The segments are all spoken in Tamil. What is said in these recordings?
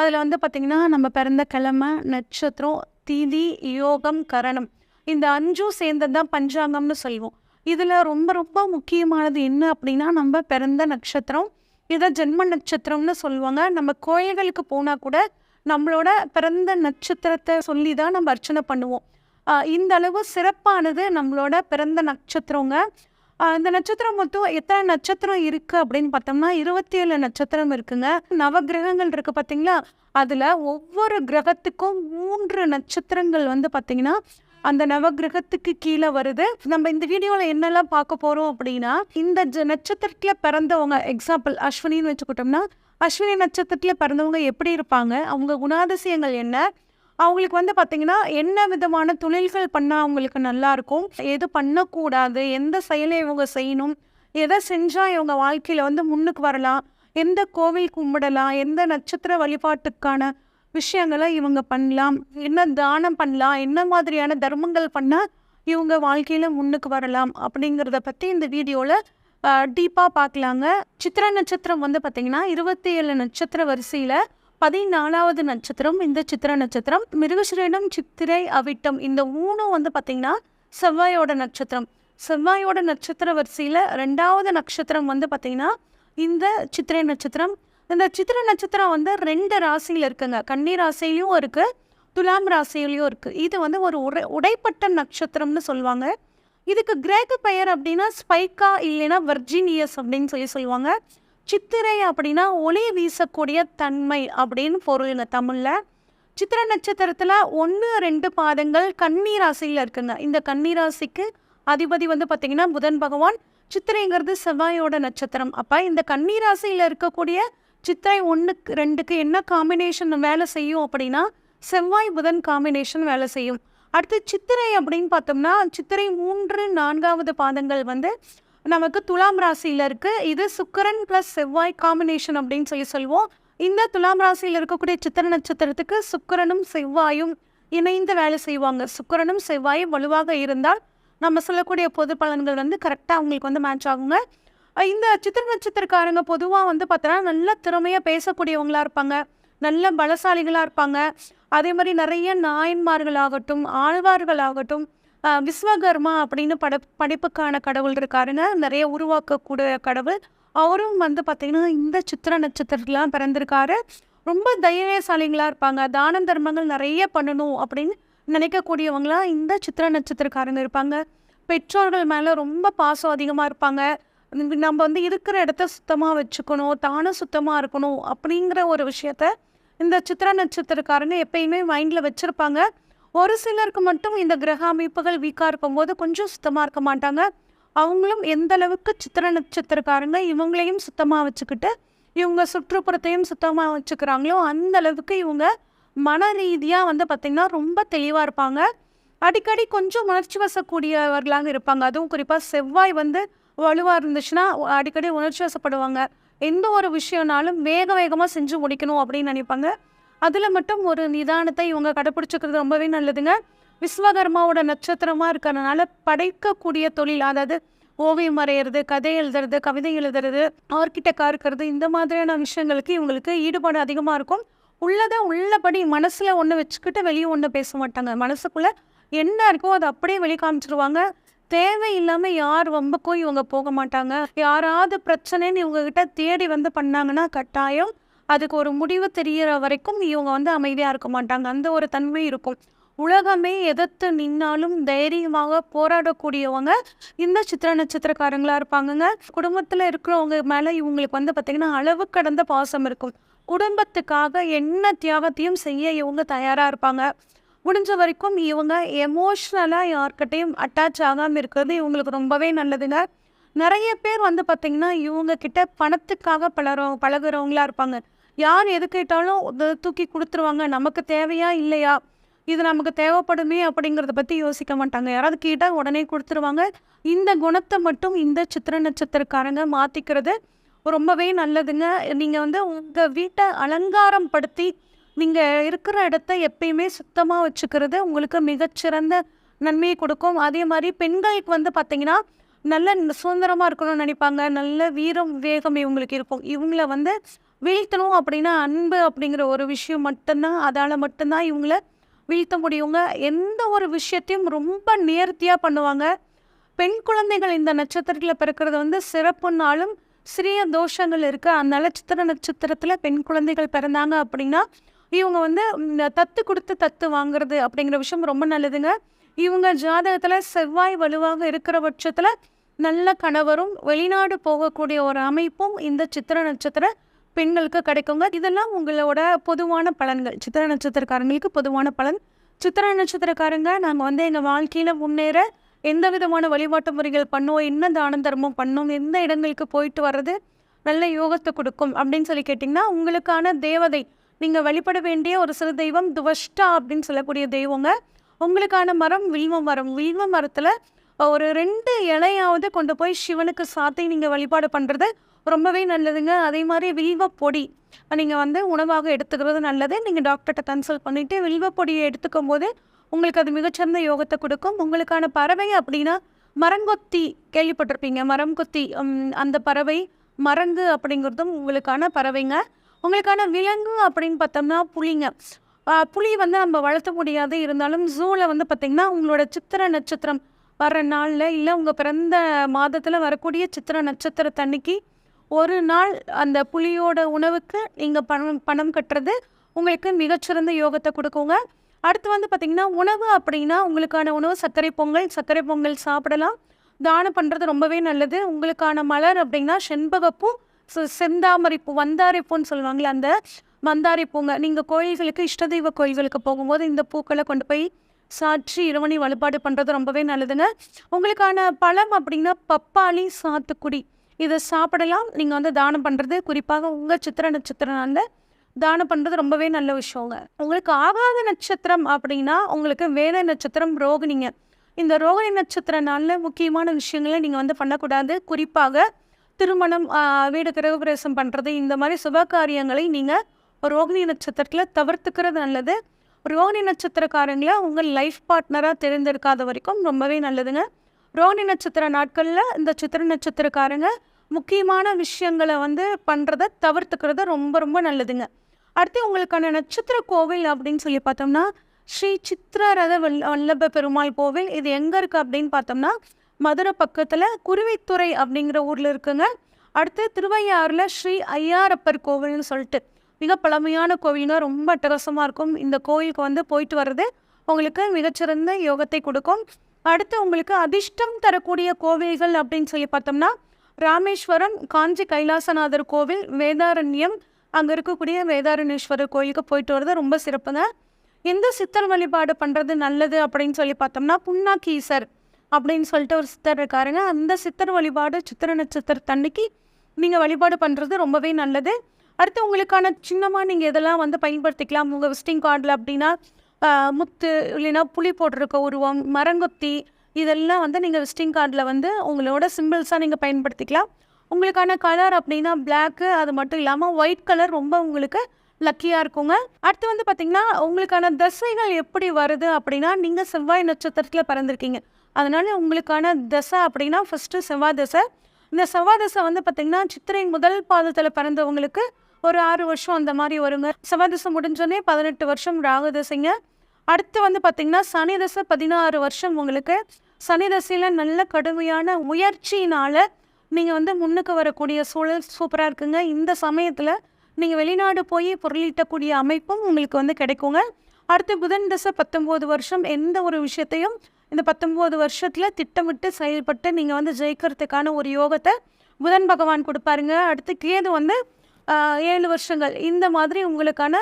அதில் வந்து பார்த்திங்கன்னா நம்ம பிறந்த கிழமை நட்சத்திரம் தீதி யோகம் கரணம். இந்த அஞ்சும் சேர்ந்தது தான் பஞ்சாங்கம்னு சொல்லுவோம். இதில் ரொம்ப ரொம்ப முக்கியமானது என்ன அப்படின்னா நம்ம பிறந்த நட்சத்திரம் இதை ஜென்ம நட்சத்திரம்னு சொல்லுவாங்க. நம்ம கோயில்களுக்கு போனால் கூட நம்மளோட பிறந்த நட்சத்திரத்தை சொல்லி தான் நம்ம அர்ச்சனை பண்ணுவோம். இந்த அளவு சிறப்பானது நம்மளோட பிறந்த நட்சத்திரங்க. இந்த நட்சத்திரம் மொத்தம் எத்தனை நட்சத்திரம் இருக்குது அப்படின்னு பார்த்தோம்னா இருபத்தி ஏழு நட்சத்திரம் இருக்குங்க. நவகிரகங்கள் இருக்குது பார்த்தீங்களா? அதில் ஒவ்வொரு கிரகத்துக்கும் மூன்று நட்சத்திரங்கள் வந்து பார்த்தீங்கன்னா அந்த நவகிரகத்துக்கு கீழே வருது. நம்ம இந்த வீடியோவில் என்னெல்லாம் பார்க்க போகிறோம் அப்படின்னா இந்த ஜ- நட்சத்திரத்தில் பிறந்தவங்க எக்ஸாம்பிள் அஸ்வினின்னு வச்சுக்கிட்டோம்னா அஸ்வினி நட்சத்திரத்தில் பிறந்தவங்க எப்படி இருப்பாங்க? அவங்க குணாதிசயங்கள் என்ன? அவங்களுக்கு வந்து பார்த்திங்கன்னா என்ன விதமான தொழில்கள் பண்ணால் அவங்களுக்கு நல்லா இருக்கும்? எது பண்ணக்கூடாது? எந்த செயலை இவங்க செய்யணும்? எதை செஞ்சால் இவங்க வாழ்க்கையில் வந்து முன்னுக்கு வரலாம்? எந்த கோவில் கும்பிடலாம்? எந்த நட்சத்திர வழிபாட்டுக்கான விஷயங்களை இவங்க பண்ணலாம்? என்ன தானம் பண்ணலாம்? என்ன மாதிரியான தர்மங்கள் பண்ணால் இவங்க வாழ்க்கையில் முன்னுக்கு வரலாம்? அப்படிங்கிறத பற்றி இந்த வீடியோவில் டீப்பாக பார்க்கலாங்க. சித்திர நட்சத்திரம் வந்து பார்த்திங்கன்னா இருபத்தி ஏழு நட்சத்திர வரிசையில் பதினாலாவது நட்சத்திரம் இந்த சித்திர நட்சத்திரம். மிருகசிரீடம் சித்திரை அவிட்டம் இந்த மூணும் வந்து பார்த்திங்கன்னா செவ்வாயோட நட்சத்திரம். செவ்வாயோட நட்சத்திர வரிசையில் ரெண்டாவது நட்சத்திரம் வந்து பார்த்திங்கன்னா இந்த சித்திரை நட்சத்திரம். இந்த சித்திர நட்சத்திரம் வந்து ரெண்டு ராசியில் இருக்குங்க. கன்னி ராசியிலையும் இருக்குது துலாம் ராசியிலையும் இருக்குது இது வந்து ஒரு உடை உடைப்பட்ட நட்சத்திரம்னு சொல்லுவாங்க. இதுக்கு கிரேக்க பெயர் அப்படின்னா ஸ்பைக்கா இல்லைன்னா வர்ஜீனியஸ் அப்படின்னு சொல்லி சொல்லுவாங்க. சித்திரை அப்படின்னா ஒளி வீசக்கூடிய தன்மை அப்படின்னு பொருளுங்க தமிழில். சித்திர நட்சத்திரத்தில் ஒன்று ரெண்டு பாதங்கள் கண்ணீராசியில் இருக்குங்க. இந்த கண்ணீராசிக்கு அதிபதி வந்து பார்த்திங்கன்னா புதன் பகவான். சித்திரைங்கிறது செவ்வாயோட நட்சத்திரம். அப்போ இந்த கண்ணீராசியில் இருக்கக்கூடிய சித்திரை ஒன்றுக்கு ரெண்டுக்கு என்ன காம்பினேஷன் வேலை செய்யும் அப்படின்னா செவ்வாய் புதன் காம்பினேஷன் வேலை செய்யும். அடுத்து சித்திரை அப்படின்னு பார்த்தோம்னா சித்திரை மூன்று நான்காவது பாதங்கள் வந்து நமக்கு துலாம் ராசியில் இருக்குது இது சுக்கரன் ப்ளஸ் செவ்வாய் காம்பினேஷன் அப்படின்னு சொல்லி சொல்லுவோம். இந்த துலாம் ராசியில் இருக்கக்கூடிய சித்திர நட்சத்திரத்துக்கு சுக்கரனும் செவ்வாயும் இணைந்து வேலை செய்வாங்க. சுக்கரனும் செவ்வாயும் வலுவாக இருந்தால் நம்ம சொல்லக்கூடிய பொது பலன்கள் வந்து கரெக்டாக அவங்களுக்கு வந்து மேட்ச் ஆகுங்க. இந்த சித்திர நட்சத்திரக்காரங்க பொதுவாக வந்து பார்த்தோன்னா நல்ல திறமையாக பேசக்கூடியவங்களாக இருப்பாங்க. நல்ல பலசாலிகளாக இருப்பாங்க. அதே மாதிரி நிறைய நாயன்மார்களாகட்டும் ஆழ்வார்களாகட்டும் விஸ்வகர்மா அப்படின்னு பட படைப்புக்கான கடவுள் இருக்காருன்னு நிறைய உருவாக்கக்கூடிய கடவுள். அவரும் வந்து பார்த்திங்கன்னா இந்த சித்திர நட்சத்திரத்துலாம் பிறந்திருக்காரு. ரொம்ப தைரியசாலிகளாக இருப்பாங்க. தான தர்மங்கள் நிறைய பண்ணணும் அப்படின்னு நினைக்கக்கூடியவங்களாம் இந்த சித்திர நட்சத்திரக்காரங்க இருப்பாங்க. பெற்றோர்கள் மேலே ரொம்ப பாசம் அதிகமாக இருப்பாங்க. நம்ம- நம்ம வந்து இருக்கிற இடத்த சுத்தமாக வச்சுக்கணும் தானும் சுத்தமாக இருக்கணும் அப்படிங்கிற ஒரு விஷயத்த இந்த சித்திர நட்சத்திரக்காரங்க எப்பயுமே மைண்டில் வச்சுருப்பாங்க. ஒரு சிலருக்கு மட்டும் இந்த கிரக அமைப்புகள் வீக்காக இருக்கும்போது கொஞ்சம் சுத்தமாக இருக்க மாட்டாங்க. அவங்களும் எந்த அளவுக்கு சித்திர நட்சத்திரக்காரங்க இவங்களையும் சுத்தமாக வச்சுக்கிட்டு இவங்க சுற்றுப்புறத்தையும் சுத்தமாக வச்சுக்கிறாங்களோ அந்த அளவுக்கு இவங்க மன ரீதியாக வந்து பார்த்திங்கன்னா ரொம்ப தெளிவாக இருப்பாங்க. அடிக்கடி கொஞ்சம் உணர்ச்சி வசக்கூடியவர்களாக இருப்பாங்க. அதுவும் குறிப்பாக செவ்வாய் வந்து வலுவாக இருந்துச்சுன்னா அடிக்கடி உணர்ச்சி வசப்படுவாங்க. எந்த ஒரு விஷயம்னாலும் வேக வேகமாக செஞ்சு முடிக்கணும் அப்படின்னு நினைப்பாங்க. அதில் மட்டும் ஒரு நிதானத்தை இவங்க கடைப்பிடிச்சிக்கிறது ரொம்பவே நல்லதுங்க. விஸ்வகர்மாவோட நட்சத்திரமாக இருக்கிறதுனால படைக்கக்கூடிய தொழில் அதாவது ஓவியம் வரைகிறது கதை எழுதுறது கவிதை எழுதுறது ஆர்கிடெக்டாக இருக்கிறது இந்த மாதிரியான விஷயங்களுக்கு இவங்களுக்கு ஈடுபாடு அதிகமாக இருக்கும். உள்ளதை உள்ளபடி மனசில் ஒன்று வச்சுக்கிட்டு வெளியே ஒன்று பேச மாட்டாங்க. மனசுக்குள்ளே என்ன இருக்கோ அதை அப்படியே வெளி காமிச்சிருவாங்க தேவையில்லாமல் யார் வம்புக்கும் இவங்க போக மாட்டாங்க. யாராவது பிரச்சனைன்னு இவங்ககிட்ட தேடி வந்து பண்ணாங்கன்னா கட்டாயம் அதுக்கு ஒரு முடிவு தெரிகிற வரைக்கும் இவங்க வந்து அமைதியாக இருக்க மாட்டாங்க. அந்த ஒரு தன்மை இருக்கும். உலகமே எதிர்த்து நின்னாலும் தைரியமாக போராடக்கூடியவங்க இந்த சித்திர நட்சத்திரக்காரங்களா இருப்பாங்கங்க. குடும்பத்தில் இருக்கிறவங்க மேலே இவங்களுக்கு வந்து பார்த்திங்கன்னா அளவு கடந்த பாசம் இருக்கும். குடும்பத்துக்காக என்ன தியாகத்தையும் செய்ய இவங்க தயாராக இருப்பாங்க. முடிஞ்ச வரைக்கும் இவங்க எமோஷ்னலாக யார்கிட்டையும் அட்டாச் ஆகாமல் இருக்கிறது இவங்களுக்கு ரொம்பவே நல்லதுங்க. நிறைய பேர் வந்து பார்த்திங்கன்னா இவங்க கிட்ட பணத்துக்காக பலர பழகுறவங்களா இருப்பாங்க. யார் எது கேட்டாலும் தூக்கி கொடுத்துருவாங்க. நமக்கு தேவையா இல்லையா? இது நமக்கு தேவைப்படுமே அப்படிங்கிறத பற்றி யோசிக்க மாட்டாங்க. யாராவது கேட்டால் உடனே கொடுத்துருவாங்க. இந்த குணத்தை மட்டும் இந்த சித்திர நட்சத்திரக்காரங்க மாற்றிக்கிறது ரொம்பவே நல்லதுங்க. நீங்கள் வந்து உங்கள் வீட்டை அலங்காரம் படுத்தி நீங்கள் இருக்கிற இடத்த எப்பயுமே சுத்தமாக வச்சுக்கிறது உங்களுக்கு மிகச்சிறந்த நன்மையை கொடுக்கும். அதே மாதிரி பெண்களுக்கு வந்து பார்த்திங்கன்னா நல்ல சுதந்திரமாக இருக்கணும்னு நினைப்பாங்க. நல்ல வீரம் வேகம் இவங்களுக்கு இருக்கும். இவங்கள வந்து வீழ்த்தணும் அப்படின்னா அன்பு அப்படிங்கிற ஒரு விஷயம் மட்டும்தான். அதால் மட்டும்தான் இவங்கள வீழ்த்த முடியுங்க எந்த ஒரு விஷயத்தையும் ரொம்ப நேர்த்தியாக பண்ணுவாங்க. பெண் குழந்தைகள் இந்த நட்சத்திரத்தில் பிறக்கிறது வந்து சிறப்புனாலும் சிறிய தோஷங்கள் இருக்குது அந்த நட்சத்திர நட்சத்திரத்தில் பெண் குழந்தைகள் பிறந்தாங்க அப்படின்னா இவங்க வந்து தத்து கொடுத்து தத்து வாங்குறது அப்படிங்கிற விஷயம் ரொம்ப நல்லதுங்க. இவங்க ஜாதகத்தில் செவ்வாய் வலுவாக இருக்கிற பட்சத்தில் நல்ல கணவரும் வெளிநாடு போகக்கூடிய ஒரு அமைப்பும் இந்த சித்திர நட்சத்திர பெண்களுக்கு கிடைக்குங்க. இதெல்லாம் உங்களோட பொதுவான பலன்கள். சித்திர நட்சத்திரக்காரங்களுக்கு பொதுவான பலன். சித்திர நட்சத்திரக்காரங்க நாங்கள் வந்து எங்கள் வாழ்க்கையில் முன்னேற எந்த விதமான வழிபாட்டு முறைகள் பண்ணோம் என்ன தான தர்மம் பண்ணோம் எந்த இடங்களுக்கு போயிட்டு வர்றது நல்ல யோகத்தை கொடுக்கும் அப்படின்னு சொல்லி கேட்டிங்கன்னா உங்களுக்கான தேவதை நீங்கள் வழிபட வேண்டிய ஒரு சிறு தெய்வம் துவஷ்டா அப்படின்னு சொல்லக்கூடிய தெய்வங்க. உங்களுக்கான மரம் வில்வ மரம். வில்வ மரத்தில் ஒரு ரெண்டு இலையாவது கொண்டு போய் சிவனுக்கு சாத்தி நீங்கள் வழிபாடு பண்ணுறது ரொம்பவே நல்லதுங்க. அதே மாதிரி வில்வ பொடி. நீங்கள் வந்து உணவாக எடுத்துக்கிறது நல்லது. நீங்கள் டாக்டர்கிட்ட கன்சல்ட் பண்ணிவிட்டு வில்வ பொடியை எடுத்துக்கும் போது உங்களுக்கு அது மிகச்சிறந்த யோகத்தை கொடுக்கும். உங்களுக்கான பறவை அப்படின்னா மரங்கொத்தி. கேள்விப்பட்டிருப்பீங்க. மரம் கொத்தி அந்த பறவை மரங்கு அப்படிங்கிறதும் உங்களுக்கான பறவைங்க. உங்களுக்கான விலங்கு அப்படின்னு பார்த்தோம்னா புலிங்க. புளி புலி வந்து நம்ம வளர்த்த முடியாது. இருந்தாலும் ஜூவில் வந்து பார்த்திங்கன்னா உங்களோட சித்திர நட்சத்திரம் வர்ற நாளில் இல்லை உங்கள் பிறந்த மாதத்தில் வரக்கூடிய சித்திர நட்சத்திரத்தன்னைக்கு ஒரு நாள் அந்த புலியோட உணவுக்கு நீங்கள் பணம் பணம் கட்டுறது உங்களுக்கு மிகச்சிறந்த யோகத்தை கொடுக்குங்க. அடுத்து வந்து பார்த்திங்கன்னா உணவு அப்படின்னா உங்களுக்கான உணவு சர்க்கரை பொங்கல் சர்க்கரை பொங்கல் சாப்பிடலாம். தானம் பண்ணுறது ரொம்பவே நல்லது. உங்களுக்கான மலர் அப்படின்னா செண்பகப்பூ செ- செந்தாமரை பூ வந்தாரை பூன்னு சொல்லுவாங்களே அந்த மந்தாரை பூங்க. நீங்கள் கோயில்களுக்கு இஷ்ட தெய்வ கோயில்களுக்கு போகும்போது இந்த பூக்களை கொண்டு போய் சாட்சி இரவணி வழிபாடு பண்ணுறது ரொம்பவே நல்லதுங்க. உங்களுக்கான பழம் அப்படின்னா பப்பாளி சாத்துக்குடி. இதை சாப்பிடலாம். நீங்கள் வந்து தானம் பண்ணுறது குறிப்பாக உங்கள் சித்திர நட்சத்திர நாளில் தானம் பண்ணுறது ரொம்பவே நல்ல விஷயங்க. உங்களுக்கு ஆகாத நட்சத்திரம் அப்படின்னா உங்களுக்கு வேத நட்சத்திரம் ரோகிணிங்க. இந்த ரோகிணி நட்சத்திர நாளில் முக்கியமான விஷயங்களை நீங்கள் வந்து பண்ணக்கூடாது. குறிப்பாக திருமணம் வீடு கிரகப்பிரவேசம் பண்ணுறது இந்த மாதிரி சுப காரியங்களை நீங்கள் ரோகிணி நட்சத்திரத்தில் தவிர்த்துக்கிறது நல்லது. ரோகிணி நட்சத்திரக்காரங்களை உங்கள் லைஃப் பார்ட்னராக தெரிந்திருக்காத வரைக்கும் ரொம்பவே நல்லதுங்க. ரோனி நட்சத்திர நாட்களில் இந்த சித்திர நட்சத்திரக்காரங்க முக்கியமான விஷயங்களை வந்து பண்ணுறத தவிர்த்துக்கிறது ரொம்ப ரொம்ப நல்லதுங்க. அடுத்து உங்களுக்கான நட்சத்திர கோவில் அப்படின்னு சொல்லி பார்த்தோம்னா ஸ்ரீ சித்திரரத வல்ல வல்லப பெருமாள் கோவில். இது எங்கே இருக்குது அப்படின்னு பார்த்தோம்னா மதுரை பக்கத்தில் குருவித்துறை அப்படிங்கிற ஊரில் இருக்குங்க. அடுத்து திருவையாறில் ஸ்ரீ ஐயாரப்பர் கோவில்னு சொல்லிட்டு மிக பழமையான கோவில்னா ரொம்ப அட்டகாசமாக இருக்கும். இந்த கோயிலுக்கு வந்து போயிட்டு வர்றது உங்களுக்கு மிகச்சிறந்த யோகத்தை கொடுக்கும். அடுத்து உங்களுக்கு அதிர்ஷ்டம் தரக்கூடிய கோவில்கள் அப்படின்னு சொல்லி பார்த்தோம்னா ராமேஸ்வரம் காஞ்சி கைலாசநாதர் கோவில் வேதாரண்யம் அங்கே இருக்கக்கூடிய வேதாரண்யேஸ்வரர் கோயிலுக்கு போயிட்டு வரது ரொம்ப சிறப்புங்க. எந்த சித்தர் வழிபாடு பண்ணுறது நல்லது அப்படின்னு சொல்லி பார்த்தோம்னா புண்ணாக்கீசர் அப்படின்னு சொல்லிட்டு ஒரு சித்தர் இருக்காருங்க. அந்த சித்தர் வழிபாடு சித்திர நட்சத்திரத்தன்னைக்கு நீங்கள் வழிபாடு பண்ணுறது ரொம்பவே நல்லது. அடுத்து உங்களுக்கான சின்னமாக நீங்கள் இதெல்லாம் வந்து பயன்படுத்திக்கலாம்? உங்கள் விசிட்டிங் கார்டில் அப்படின்னா முத்து இல்லைன்னா புளி போட்டிருக்க உருவம் மரங்கொத்தி இதெல்லாம் வந்து நீங்கள் விசிட்டிங் கார்டில் வந்து உங்களோட சிம்பிள்ஸாக நீங்கள் பயன்படுத்திக்கலாம். உங்களுக்கான கலர் அப்படின்னா பிளாக்கு அது மட்டும் இல்லாமல் ஒயிட் கலர் ரொம்ப உங்களுக்கு லக்கியாக இருக்குங்க. அடுத்து வந்து பார்த்திங்கன்னா உங்களுக்கான தசைகள் எப்படி வருது அப்படின்னா நீங்கள் செவ்வாய் நட்சத்திரத்தில் பிறந்திருக்கீங்க. அதனால் உங்களுக்கான தசை அப்படின்னா ஃபஸ்ட்டு செவ்வாய் தசை. இந்த செவ்வாய் தசை வந்து பார்த்திங்கன்னா சித்திரை முதல் பாதத்தில் பிறந்தவங்களுக்கு ஒரு ஆறு வருஷம் அந்த மாதிரி வருங்க. செவ்வாய் முடிஞ்சோடனே பதினெட்டு வருஷம் ராகு தசைங்க. அடுத்து வந்து பார்த்திங்கன்னா சனி தசை பதினாறு வருஷம் உங்களுக்கு. சனி தசையில் நல்ல கடுமையான முயற்சியினால் நீங்கள் வந்து முன்னுக்கு வரக்கூடிய சூழல் சூப்பராக இருக்குங்க. இந்த சமயத்தில் நீங்கள் வெளிநாடு போய் பொருளீட்டக்கூடிய அமைப்பும் உங்களுக்கு வந்து கிடைக்குங்க. அடுத்து புதன் தசை பத்தொம்போது வருஷம் எந்த ஒரு விஷயத்தையும் இந்த பத்தொம்போது வருஷத்தில் திட்டமிட்டு செயல்பட்டு நீங்கள் வந்து ஜெயிக்கிறதுக்கான ஒரு யோகத்தை புதன் பகவான் கொடுப்பாருங்க. அடுத்து கேது வந்து ஏழு வருஷங்கள். இந்த மாதிரி உங்களுக்கான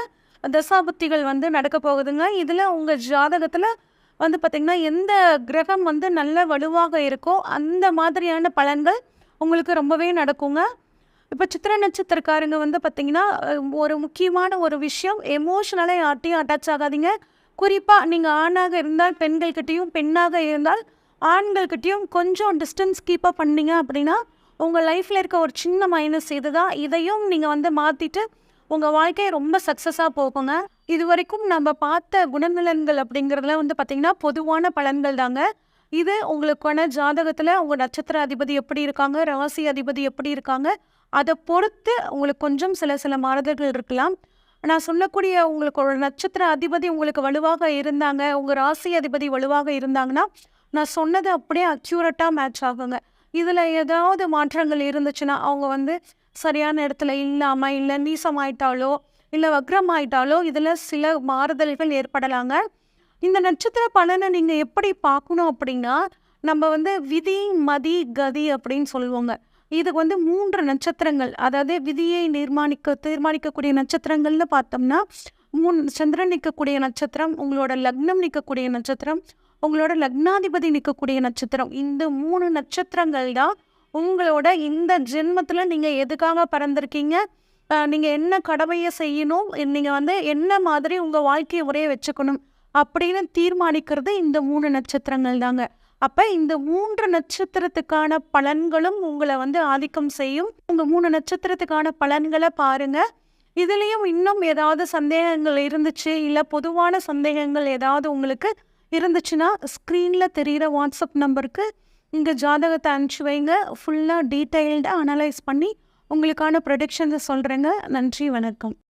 தசாபுத்திகள் வந்து நடக்க போகுதுங்க. இதில் உங்கள் ஜாதகத்தில் வந்து பார்த்திங்கன்னா எந்த கிரகம் வந்து நல்ல வலுவாக இருக்கோ அந்த மாதிரியான பலன்கள் உங்களுக்கு ரொம்பவே நடக்குங்க. இப்போ சித்திர நட்சத்திரக்காரங்க வந்து பார்த்திங்கன்னா ஒரு முக்கியமான ஒரு விஷயம் எமோஷ்னலாக யார்ட்டையும் அட்டாச் ஆகாதீங்க. குறிப்பாக நீங்கள் ஆணாக இருந்தால் பெண்கள்கிட்டேயும் பெண்ணாக இருந்தால் ஆண்கள்கிட்டேயும் கொஞ்சம் டிஸ்டன்ஸ் கீப்பாக பண்ணிங்க அப்படின்னா உங்கள் லைஃப்பில் இருக்க ஒரு சின்ன மைனஸ் இதுதான் இதையும் நீங்கள் வந்து மாற்றிட்டு உங்கள் வாழ்க்கையை ரொம்ப சக்ஸஸாக போகுங்க. இது வரைக்கும் நம்ம பார்த்த குணநலன்கள் அப்படிங்கிறதுல வந்து பார்த்திங்கன்னா பொதுவான பலன்கள் தாங்க. இது உங்களுக்கான ஜாதகத்தில் உங்கள் நட்சத்திர அதிபதி எப்படி இருக்காங்க ராசி அதிபதி எப்படி இருக்காங்க அதை பொறுத்து உங்களுக்கு கொஞ்சம் சில சில மாறுதல்கள் இருக்கலாம். நான் சொல்லக்கூடிய உங்களுக்கு ஒரு நட்சத்திர அதிபதி உங்களுக்கு வலுவாக இருந்தாங்க உங்கள் ராசி அதிபதி வலுவாக இருந்தாங்கன்னா நான் சொன்னது அப்படியே அக்யூரட்டாக மேட்ச் ஆகுங்க. இதில் ஏதாவது மாற்றங்கள் இருந்துச்சுன்னா அவங்க வந்து சரியான இடத்துல இல்லாமல் இல்லை நீசமாயிட்டாலோ இல்லை வக்ரமாயிட்டாலோ இதில் சில மாறுதல்கள் ஏற்படலாங்க. இந்த நட்சத்திர பலனை நீங்கள் எப்படி பார்க்கணும் அப்படின்னா நம்ம வந்து விதி மதி கதி அப்படின்னு சொல்லுவோங்க. இதுக்கு வந்து மூன்று நட்சத்திரங்கள். அதாவது விதியை நிர்மாணிக்க தீர்மானிக்கக்கூடிய நட்சத்திரங்கள்னு பார்த்தோம்னா மூணு சந்திரன் நிற்கக்கூடிய நட்சத்திரம் உங்களோட லக்னம் நிற்கக்கூடிய நட்சத்திரம் உங்களோட லக்னாதிபதி நிற்கக்கூடிய நட்சத்திரம். இந்த மூணு நட்சத்திரங்கள் தான் உங்களோட இந்த ஜென்மத்தில் நீங்கள் எதுக்காக பிறந்திருக்கீங்க? நீங்கள் என்ன கடமையை செய்யணும்? நீங்கள் வந்து என்ன மாதிரி உங்கள் வாழ்க்கை முறையை வச்சுக்கணும்? அப்படின்னு தீர்மானிக்கிறது இந்த மூணு நட்சத்திரங்கள் தாங்க. அப்போ இந்த மூன்று நட்சத்திரத்துக்கான பலன்களும் உங்களை வந்து ஆதிக்கம் செய்யும். உங்கள் மூணு நட்சத்திரத்துக்கான பலன்களை பாருங்கள் இதுலேயும் இன்னும் ஏதாவது சந்தேகங்கள் இருந்துச்சு? இல்லை பொதுவான சந்தேகங்கள் ஏதாவது உங்களுக்கு இருந்துச்சுன்னா ஸ்க்ரீனில் தெரிகிற வாட்ஸ்அப் நம்பருக்கு இங்கே ஜாதகத்தை அனுப்பிச்சி வைங்க. ஃபுல்லாக டீட்டெயில்டாக அனலைஸ் பண்ணி உங்களுக்கான ப்ரொடிக்ஷன்ஸை சொல்கிறேங்க நன்றி வணக்கம்.